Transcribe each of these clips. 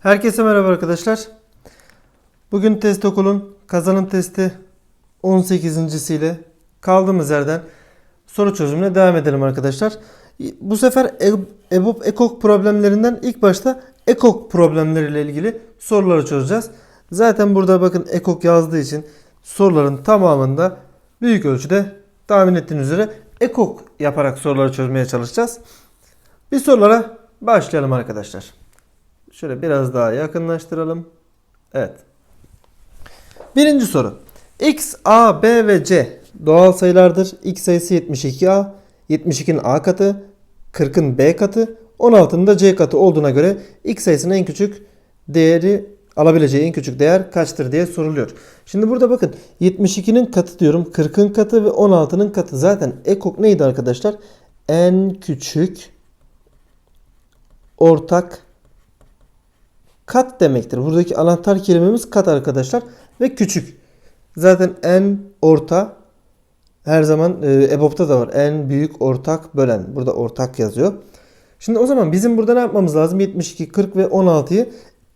Herkese merhaba arkadaşlar. Bugün test okulun kazanım testi 18.siyle kaldığımız yerden soru çözümüne devam edelim arkadaşlar. Bu sefer E- EBOB EKOK problemlerinden ilk başta EKOK problemleriyle ilgili soruları çözeceğiz. Zaten burada bakın EKOK yazdığı için soruların tamamında büyük ölçüde tahmin ettiğiniz üzere EKOK yaparak soruları çözmeye çalışacağız. Bir sorulara başlayalım arkadaşlar. Şöyle biraz daha yakınlaştıralım. Evet. Birinci soru. X, A, B ve C doğal sayılardır. X sayısı 72A, 72'nin A katı, 40'ın B katı, 16'nın da C katı olduğuna göre X sayısının en küçük değeri alabileceği en küçük değer kaçtır diye soruluyor. Şimdi burada bakın 72'nin katı diyorum, 40'ın katı ve 16'nın katı. Zaten ekok neydi arkadaşlar? En küçük ortak kat demektir. Buradaki anahtar kelimemiz kat arkadaşlar ve küçük. Zaten en orta her zaman e, EBOB'da da var. En büyük ortak bölen. Burada ortak yazıyor. Şimdi o zaman bizim burada ne yapmamız lazım? 72, 40 ve 16'yı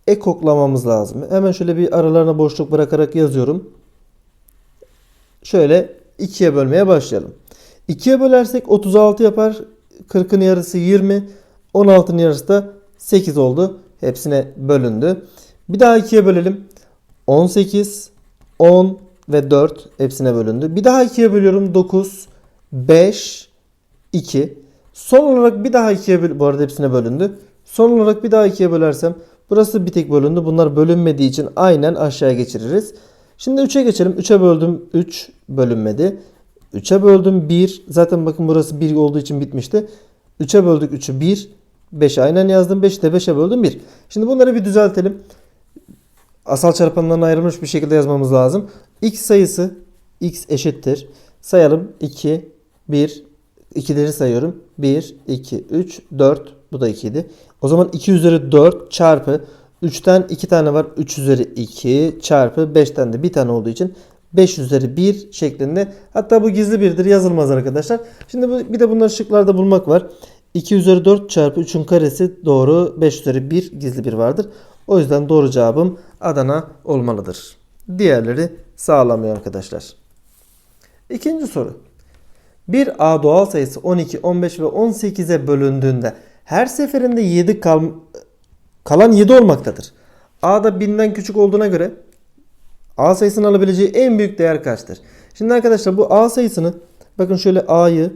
ekoklamamız lazım. Hemen şöyle bir aralarına boşluk bırakarak yazıyorum. Şöyle 2'ye bölmeye başlayalım. 2'ye bölersek 36 yapar. 40'ın yarısı 20. 16'nın yarısı da 8 oldu. Hepsine bölündü. Bir daha 2'ye bölelim. 18, 10 ve 4 hepsine bölündü. Bir daha 2'ye bölüyorum. 9, 5, 2. Son olarak bir daha 2'ye böl bu arada hepsine bölündü. Son olarak bir daha 2'ye bölersem burası bir tek bölündü. Bunlar bölünmediği için aynen aşağıya geçiririz. Şimdi 3'e geçelim. 3'e böldüm 3 bölünmedi. 3'e böldüm 1. Zaten bakın burası 1 olduğu için bitmişti. 3'e böldük 3'ü 1. 5'e aynen yazdım. 5'i de 5'e böldüm 1. Şimdi bunları bir düzeltelim. Asal çarpanlarına ayrılmış bir şekilde yazmamız lazım. X sayısı x eşittir. Sayalım 2, 1, 2'leri sayıyorum. 1, 2, 3, 4. Bu da 2 idi. O zaman 2 üzeri 4 çarpı 3'ten 2 tane var. 3 üzeri 2 çarpı 5'ten de bir tane olduğu için 5 üzeri 1 şeklinde. Hatta bu gizli birdir yazılmaz arkadaşlar. Şimdi bir de bunları şıklarda bulmak var. 2 üzeri 4 çarpı 3'ün karesi doğru. 5 üzeri 1 gizli bir vardır. O yüzden doğru cevabım Adana olmalıdır. Diğerleri sağlamıyor arkadaşlar. İkinci soru. Bir A doğal sayısı 12, 15 ve 18'e bölündüğünde her seferinde 7 kal kalan 7 olmaktadır. A da 1000'den küçük olduğuna göre A sayısının alabileceği en büyük değer kaçtır? Şimdi arkadaşlar bu A sayısını bakın şöyle A'yı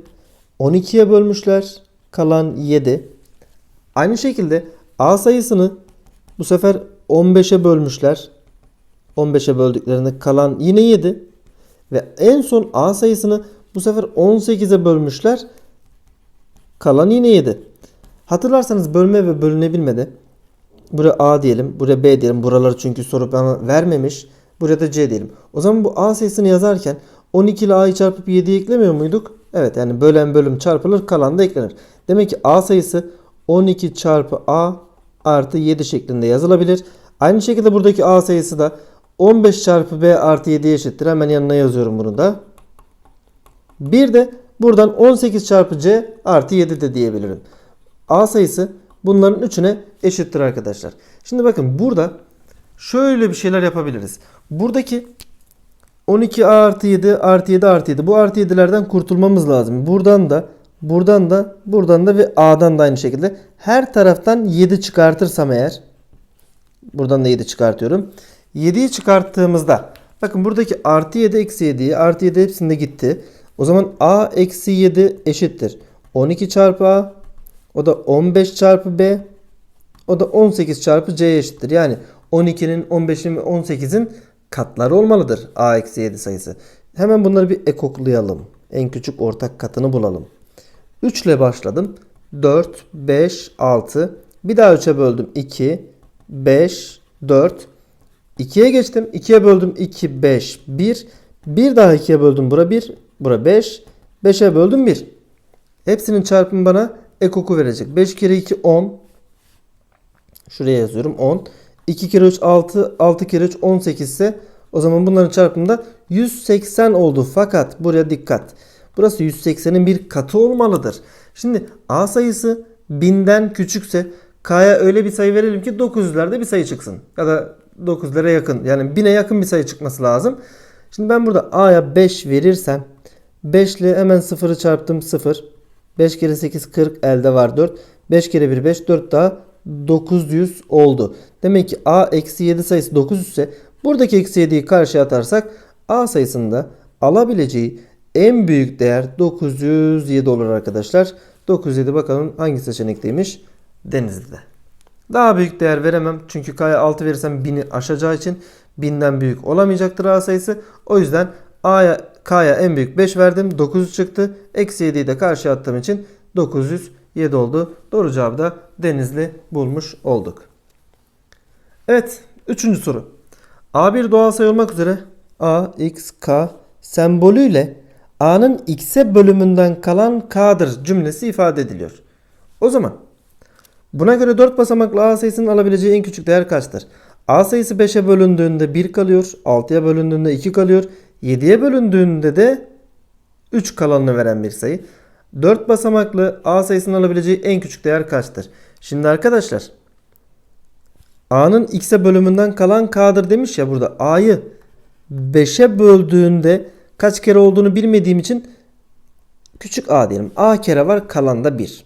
12'ye bölmüşler. Kalan 7. Aynı şekilde A sayısını bu sefer 15'e bölmüşler. 15'e böldüklerinde kalan yine 7. Ve en son A sayısını bu sefer 18'e bölmüşler. Kalan yine 7. Hatırlarsanız bölme ve bölünebilmede buraya A diyelim, buraya B diyelim. Buraları çünkü soru bana vermemiş. Buraya da C diyelim. O zaman bu A sayısını yazarken 12 ile A'yı çarpıp 7'yi eklemiyor muyduk? Evet yani bölen bölüm çarpılır kalan da eklenir. Demek ki A sayısı 12 çarpı A artı 7 şeklinde yazılabilir. Aynı şekilde buradaki A sayısı da 15 çarpı B artı 7 eşittir. Hemen yanına yazıyorum bunu da. Bir de buradan 18 çarpı C artı 7 de diyebilirim. A sayısı bunların üçüne eşittir arkadaşlar. Şimdi bakın burada şöyle bir şeyler yapabiliriz. Buradaki 12 artı 7 artı 7 artı 7 bu artı 7'lerden kurtulmamız lazım. Buradan da buradan da buradan da ve A'dan da aynı şekilde her taraftan 7 çıkartırsam eğer buradan da 7 çıkartıyorum. 7'yi çıkarttığımızda bakın buradaki artı 7 eksi 7'yi artı 7 hepsinde gitti. O zaman A eksi 7 eşittir. 12 çarpı A o da 15 çarpı B o da 18 çarpı C eşittir. Yani 12'nin 15'in ve 18'in katları olmalıdır A eksi 7 sayısı. Hemen bunları bir ekoklayalım. En küçük ortak katını bulalım. 3 ile başladım. 4, 5, 6. Bir daha 3'e böldüm. 2, 5, 4. 2'ye geçtim. 2'ye böldüm. 2, 5, 1. Bir daha 2'ye böldüm. Bura 1. Bura 5. 5'e böldüm 1. Hepsinin çarpımı bana ekoku verecek. 5 kere 2 10. Şuraya yazıyorum 10. 2 kere 3 6. 6 kere 3 18 ise o zaman bunların çarpımında 180 oldu. Fakat buraya dikkat. Burası 180'in bir katı olmalıdır. Şimdi A sayısı 1000'den küçükse K'ya öyle bir sayı verelim ki 900'lerde bir sayı çıksın. Ya da 900'lere yakın yani 1000'e yakın bir sayı çıkması lazım. Şimdi ben burada A'ya 5 verirsem 5 ile hemen 0'ı çarptım 0. 5 kere 8 40 elde var 4. 5 kere 1 5 4 daha 900 oldu. Demek ki A eksi 7 sayısı 900 ise buradaki eksi 7'yi karşıya atarsak A sayısında alabileceği en büyük değer 907 olur arkadaşlar. 907 bakalım hangi seçenekteymiş? Denizli'de. Daha büyük değer veremem. Çünkü K'ya 6 verirsem 1000'i aşacağı için 1000'den büyük olamayacaktır A sayısı. O yüzden A'ya K'ya en büyük 5 verdim. 900 çıktı. Eksi 7'yi de karşıya attığım için 907 oldu. Doğru cevabı da Denizli bulmuş olduk. Evet. Üçüncü soru. A bir doğal sayı olmak üzere A, X, K sembolüyle A'nın X'e bölümünden kalan K'dır cümlesi ifade ediliyor. O zaman buna göre 4 basamaklı A sayısının alabileceği en küçük değer kaçtır? A sayısı 5'e bölündüğünde 1 kalıyor. 6'ya bölündüğünde 2 kalıyor. 7'ye bölündüğünde de 3 kalanını veren bir sayı. 4 basamaklı A sayısının alabileceği en küçük değer kaçtır? Şimdi arkadaşlar A'nın x'e bölümünden kalan k'dır demiş ya burada. A'yı 5'e böldüğünde kaç kere olduğunu bilmediğim için küçük a diyelim. A kere var kalan da 1.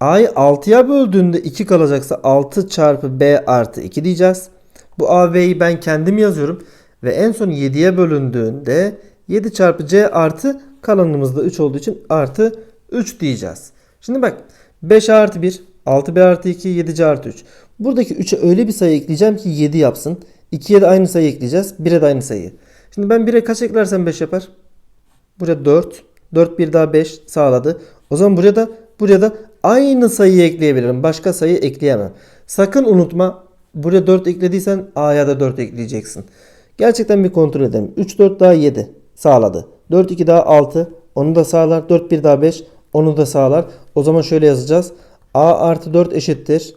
A'yı 6'ya böldüğünde 2 kalacaksa 6 çarpı b artı 2 diyeceğiz. Bu a v'yi ben kendim yazıyorum. Ve en son 7'ye bölündüğünde 7 çarpı c artı kalanımız da 3 olduğu için artı 3 diyeceğiz. Şimdi bak 5 artı 1 6b artı 2 7c artı 3. Buradaki 3'e öyle bir sayı ekleyeceğim ki 7 yapsın. 2'ye de aynı sayı ekleyeceğiz. 1'e de aynı sayı. Şimdi ben 1'e kaç eklersem 5 yapar? Buraya 4. 4 bir daha 5 sağladı. O zaman buraya da buraya da aynı sayıyı ekleyebilirim. Başka sayı ekleyemem. Sakın unutma. Buraya 4 eklediysen A'ya da 4 ekleyeceksin. Gerçekten bir kontrol edelim. 3 4 daha 7 sağladı. 4 2 daha 6 onu da sağlar. 4 1 daha 5 onu da sağlar. O zaman şöyle yazacağız. A artı 4 eşittir.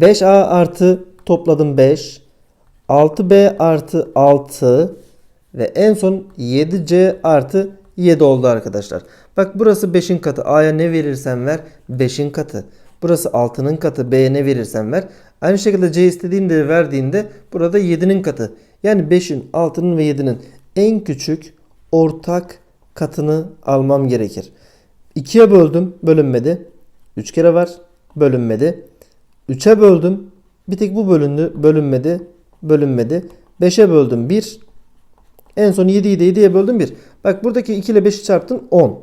5A artı topladım 5. 6B artı 6 ve en son 7C artı 7 oldu arkadaşlar. Bak burası 5'in katı. A'ya ne verirsen ver 5'in katı. Burası 6'nın katı. B'ye ne verirsen ver. Aynı şekilde C istediğinde verdiğinde burada 7'nin katı. Yani 5'in, 6'nın ve 7'nin en küçük ortak katını almam gerekir. 2'ye böldüm. Bölünmedi. 3 kere var. Bölünmedi. 3'e böldüm. Bir tek bu bölündü. Bölünmedi. Bölünmedi. 5'e böldüm 1. En son 7'yi de 7'ye böldüm 1. Bak buradaki 2 ile 5'i çarptın 10.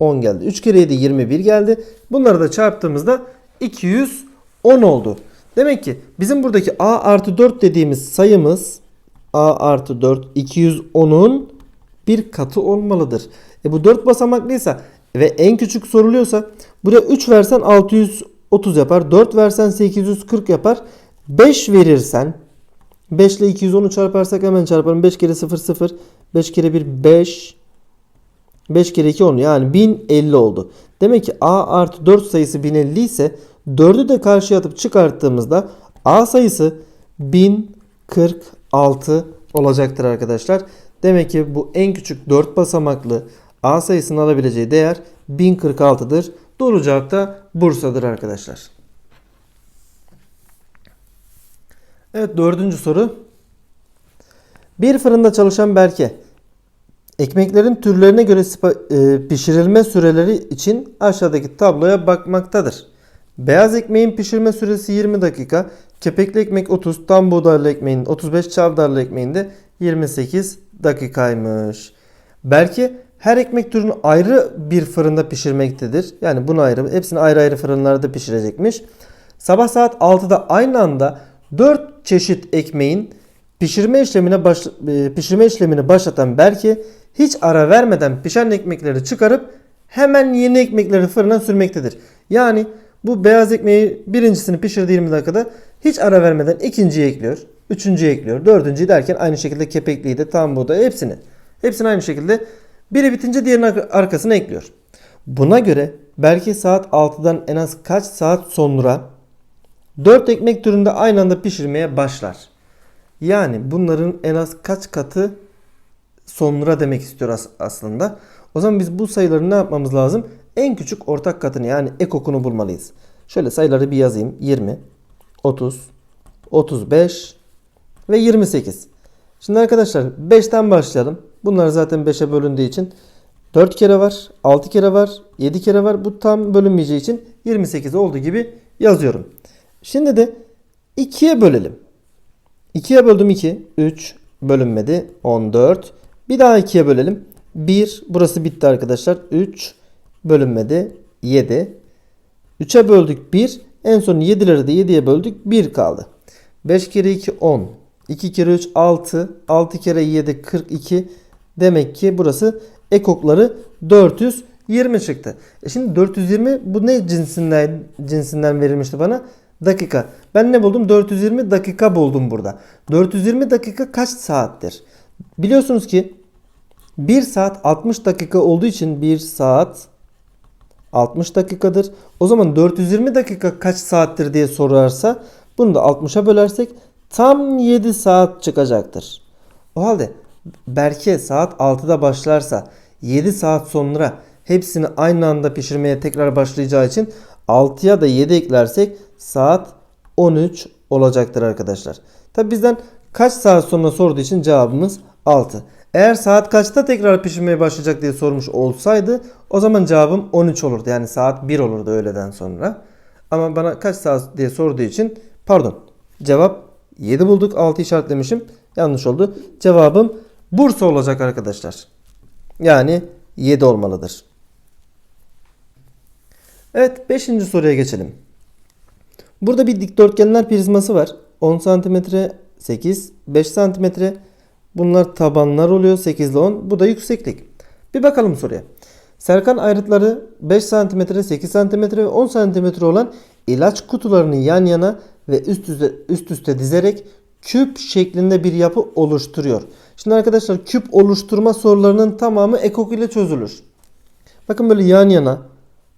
10 geldi. 3 kere 7 21 geldi. Bunları da çarptığımızda 210 oldu. Demek ki bizim buradaki A artı 4 dediğimiz sayımız A artı 4 210'un bir katı olmalıdır. E bu 4 basamaklıysa ve en küçük soruluyorsa buraya 3 versen 630 yapar. 4 versen 840 yapar. 5 verirsen 5 ile 210'u çarparsak hemen çarparım. 5 kere 0 0. 5 kere 1 5. 5 kere 2 10 yani 1050 oldu. Demek ki A artı 4 sayısı 1050 ise 4'ü de karşıya atıp çıkarttığımızda A sayısı 1046 olacaktır arkadaşlar. Demek ki bu en küçük 4 basamaklı A sayısının alabileceği değer 1046'dır. Doğru cevap da Bursa'dır arkadaşlar. Evet dördüncü soru. Bir fırında çalışan Berke ekmeklerin türlerine göre e, pişirilme süreleri için aşağıdaki tabloya bakmaktadır. Beyaz ekmeğin pişirme süresi 20 dakika, kepekli ekmek 30, tam buğdaylı ekmeğin 35, çavdarlı ekmeğin de 28 dakikaymış. Belki her ekmek türünü ayrı bir fırında pişirmektedir. Yani bunu ayrı, hepsini ayrı ayrı fırınlarda pişirecekmiş. Sabah saat 6'da aynı anda 4 çeşit ekmeğin pişirme işlemine baş, e, pişirme işlemini başlatan Berke hiç ara vermeden pişen ekmekleri çıkarıp hemen yeni ekmekleri fırına sürmektedir. Yani bu beyaz ekmeği birincisini pişirdi 20 dakikada hiç ara vermeden ikinciyi ekliyor. Üçüncüyü ekliyor. Dördüncüyü derken aynı şekilde kepekliyi de tam buğday hepsini. Hepsini aynı şekilde biri bitince diğerinin ar- arkasına ekliyor. Buna göre belki saat 6'dan en az kaç saat sonra 4 ekmek türünde aynı anda pişirmeye başlar. Yani bunların en az kaç katı sonra demek istiyor as- aslında. O zaman biz bu sayıları ne yapmamız lazım? En küçük ortak katını yani ekokunu bulmalıyız. Şöyle sayıları bir yazayım. 20, 30, 35 ve 28. Şimdi arkadaşlar 5'ten başlayalım. Bunlar zaten 5'e bölündüğü için 4 kere var, 6 kere var, 7 kere var. Bu tam bölünmeyeceği için 28 olduğu gibi yazıyorum. Şimdi de 2'ye bölelim. 2'ye böldüm 2. 3 bölünmedi. 14. Bir daha 2'ye bölelim. 1. Burası bitti arkadaşlar. 3 bölünmedi. 7. 3'e böldük 1. En son 7'leri de 7'ye böldük. 1 kaldı. 5 kere 2 10. 2 kere 3 6. 6 kere 7 42. Demek ki burası ekokları 420 çıktı. E şimdi 420 bu ne cinsinden cinsinden verilmişti bana? Dakika. Ben ne buldum? 420 dakika buldum burada. 420 dakika kaç saattir? Biliyorsunuz ki 1 saat 60 dakika olduğu için 1 saat 60 dakikadır. O zaman 420 dakika kaç saattir diye sorarsa bunu da 60'a bölersek tam 7 saat çıkacaktır. O halde Berke saat 6'da başlarsa 7 saat sonra hepsini aynı anda pişirmeye tekrar başlayacağı için 6'ya da 7 eklersek saat 13 olacaktır arkadaşlar. Tabi bizden kaç saat sonra sorduğu için cevabımız 6. Eğer saat kaçta tekrar pişirmeye başlayacak diye sormuş olsaydı o zaman cevabım 13 olurdu. Yani saat 1 olurdu öğleden sonra. Ama bana kaç saat diye sorduğu için pardon cevap 7 bulduk 6 işaretlemişim. Yanlış oldu. Cevabım Bursa olacak arkadaşlar. Yani 7 olmalıdır. Evet 5. soruya geçelim. Burada bir dikdörtgenler prizması var. 10 cm 8 5 cm bunlar tabanlar oluyor 8 ile 10 bu da yükseklik. Bir bakalım soruya. Serkan ayrıtları 5 cm 8 cm ve 10 cm olan ilaç kutularını yan yana ve üst üste, üst üste dizerek küp şeklinde bir yapı oluşturuyor. Şimdi arkadaşlar küp oluşturma sorularının tamamı ekok ile çözülür. Bakın böyle yan yana,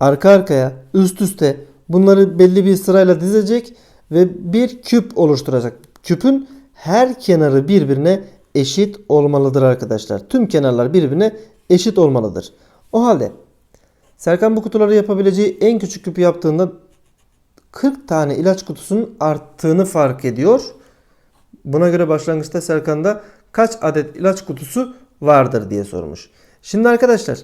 arka arkaya, üst üste bunları belli bir sırayla dizecek ve bir küp oluşturacak. Küpün her kenarı birbirine eşit olmalıdır arkadaşlar. Tüm kenarlar birbirine eşit olmalıdır. O halde Serkan bu kutuları yapabileceği en küçük küpü yaptığında 40 tane ilaç kutusunun arttığını fark ediyor. Buna göre başlangıçta Serkan'da kaç adet ilaç kutusu vardır diye sormuş. Şimdi arkadaşlar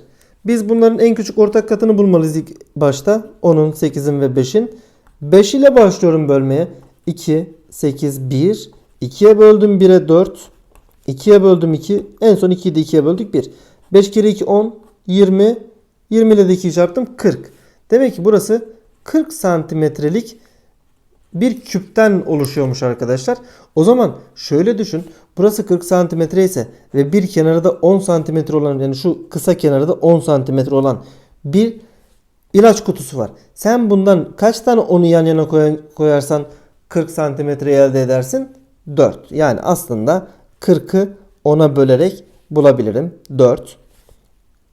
biz bunların en küçük ortak katını bulmalıyız ilk başta. 10'un, 8'in ve 5'in. 5 ile başlıyorum bölmeye. 2, 8, 1. 2'ye böldüm 1'e 4. 2'ye böldüm 2. En son 2'yi de 2'ye böldük 1. 5 kere 2 10. 20. 20 ile de 2'yi çarptım 40. Demek ki burası 40 santimetrelik bir küpten oluşuyormuş arkadaşlar. O zaman şöyle düşün. Burası 40 santimetre ise ve bir kenarı da 10 santimetre olan yani şu kısa kenarı da 10 santimetre olan bir ilaç kutusu var. Sen bundan kaç tane onu yan yana koyarsan 40 santimetre elde edersin? 4. Yani aslında 40'ı 10'a bölerek bulabilirim. 4.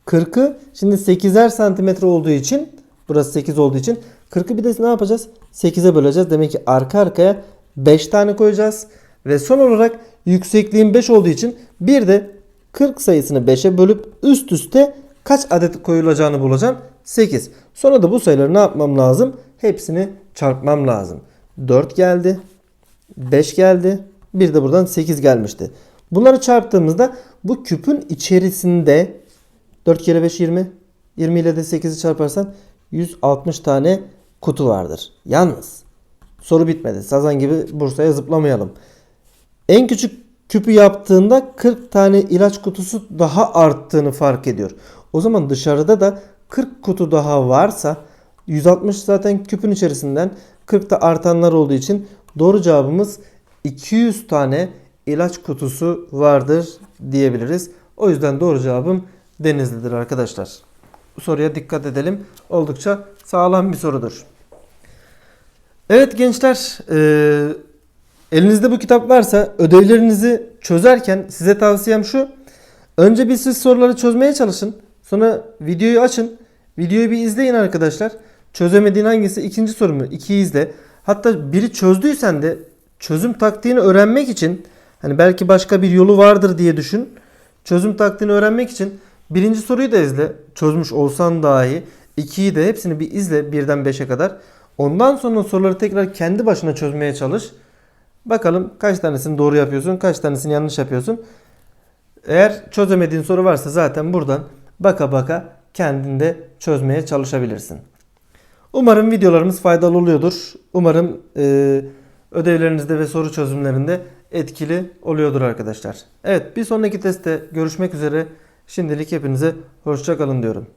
40'ı şimdi 8'er santimetre olduğu için burası 8 olduğu için 40'ı bir de ne yapacağız? 8'e böleceğiz. Demek ki arka arkaya 5 tane koyacağız. Ve son olarak yüksekliğim 5 olduğu için bir de 40 sayısını 5'e bölüp üst üste kaç adet koyulacağını bulacağım. 8. Sonra da bu sayıları ne yapmam lazım? Hepsini çarpmam lazım. 4 geldi. 5 geldi. Bir de buradan 8 gelmişti. Bunları çarptığımızda bu küpün içerisinde 4 kere 5 20. 20 ile de 8'i çarparsan 160 tane kutu vardır. Yalnız soru bitmedi. Sazan gibi Bursa'ya zıplamayalım. En küçük küpü yaptığında 40 tane ilaç kutusu daha arttığını fark ediyor. O zaman dışarıda da 40 kutu daha varsa 160 zaten küpün içerisinden 40 da artanlar olduğu için doğru cevabımız 200 tane ilaç kutusu vardır diyebiliriz. O yüzden doğru cevabım Denizli'dir arkadaşlar. Bu soruya dikkat edelim. Oldukça sağlam bir sorudur. Evet gençler, e, elinizde bu kitap varsa ödevlerinizi çözerken size tavsiyem şu. Önce bir siz soruları çözmeye çalışın. Sonra videoyu açın. Videoyu bir izleyin arkadaşlar. Çözemediğin hangisi? İkinci sorumu iki izle. Hatta biri çözdüysen de çözüm taktiğini öğrenmek için hani belki başka bir yolu vardır diye düşün. Çözüm taktiğini öğrenmek için birinci soruyu da izle. Çözmüş olsan dahi. ikiyi de hepsini bir izle birden beşe kadar. Ondan sonra soruları tekrar kendi başına çözmeye çalış. Bakalım kaç tanesini doğru yapıyorsun, kaç tanesini yanlış yapıyorsun. Eğer çözemediğin soru varsa zaten buradan baka baka kendinde çözmeye çalışabilirsin. Umarım videolarımız faydalı oluyordur. Umarım e, ödevlerinizde ve soru çözümlerinde etkili oluyordur arkadaşlar. Evet bir sonraki testte görüşmek üzere. Şimdilik hepinize hoşça kalın diyorum.